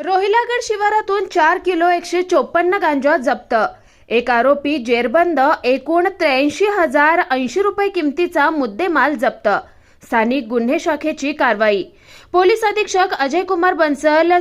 रोहिलागड शिवारातून चार किलो एकशे चोपन्न गांजा जप्त. एक आरोपी जेरबंद एकूण त्र्याऐंशी हजार ऐंशी रुपये किमतीचा मुद्देमाल जप्त. स्थानिक गुन्हे शाखेची कारवाई. पोलीस अधीक्षक अजय कुमार बन्सल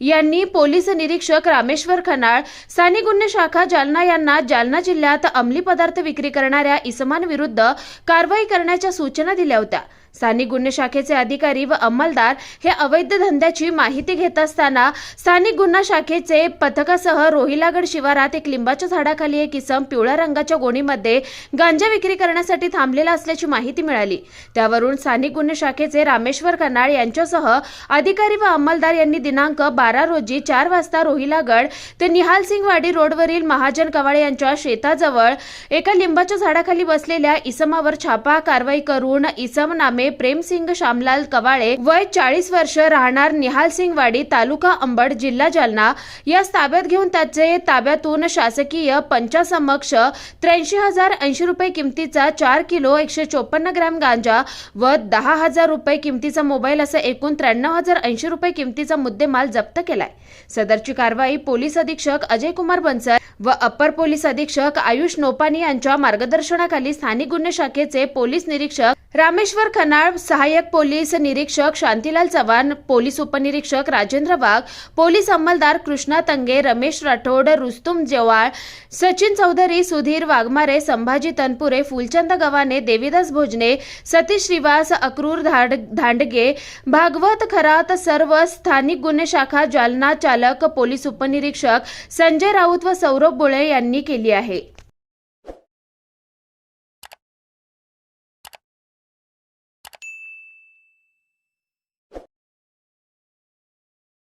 यांनी पोलीस निरीक्षक रामेश्वर खनाळ स्थानिक गुन्हे शाखा जालना यांना जालना जिल्ह्यात अंमली पदार्थ विक्री करणाऱ्या इसमांविरुद्ध कारवाई करण्याच्या सूचना दिल्या होत्या. स्थानिक गुन्हे शाखेचे अधिकारी व अंमलदार हे अवैध धंद्याची माहिती घेत असताना स्थानिक गुन्हा शाखेचे पथकासह रोहिलागड शिवारात एक लिंबाच्या झाडाखाली एक इसम पिवळ्या रंगाच्या गोणीमध्ये गांजा विक्री करण्यासाठी थांबलेला असल्याची माहिती मिळाली. त्यावरून स्थानिक गुन्हे शाखेचे रामेश्वर कनाळ यांच्यासह अधिकारी व अंमलदार यांनी दिनांक बारा रोजी चार वाजता रोहिलागड ते निहाल रोडवरील महाजन कवाळे यांच्या शेताजवळ एका लिंबाच्या झाडाखाली बसलेल्या इसमावर छापा कारवाई करून इसम नामे प्रेमसिंग श्यामलाल कवाळे वय चाळीस वर्ष राहणार निहाल सिंग वाडी तालुका अंबड जिल्हा जालना. या ताब्यात घेऊन त्याचे ताब्यातून शासकीय पंचासमक्ष त्र्याऐंशी हजार ऐंशी रुपये किमतीचा चार किलो एकशे चोपन्न ग्रॅम गांजा व दहा हजार रुपये किमतीचा मोबाईल असं एकूण त्र्याण्णव हजार ऐंशी रुपये किमतीचा मुद्देमाल जप्त केलाय. सदरची कारवाई पोलीस अधीक्षक अजय कुमार बन्सल व अपर पोलीस अधीक्षक आयुष नोपानी यांच्या मार्गदर्शनाखाली स्थानिक गुन्हे शाखेचे पोलीस निरीक्षक रामेश्वर खनाळ सहाय्यक पोलीस निरीक्षक शांतीलाल चव्हाण पोलीस उपनिरीक्षक राजेंद्र वाघ पोलीस अंमलदार कृष्णा तंगे रमेश राठोड रुस्तुम जेवाळ सचिन चौधरी सुधीर वाघमारे संभाजी तनपुरे फुलचंद गव्हाणे देवीदास भोजने सतीश श्रीवास अक्रूर धाड धांडगे भागवत खरात सर्व स्थानिक गुन्हे शाखा जालना चालक पोलीस उपनिरीक्षक संजय राऊत व सौरभ बुळे यांनी केली आहे.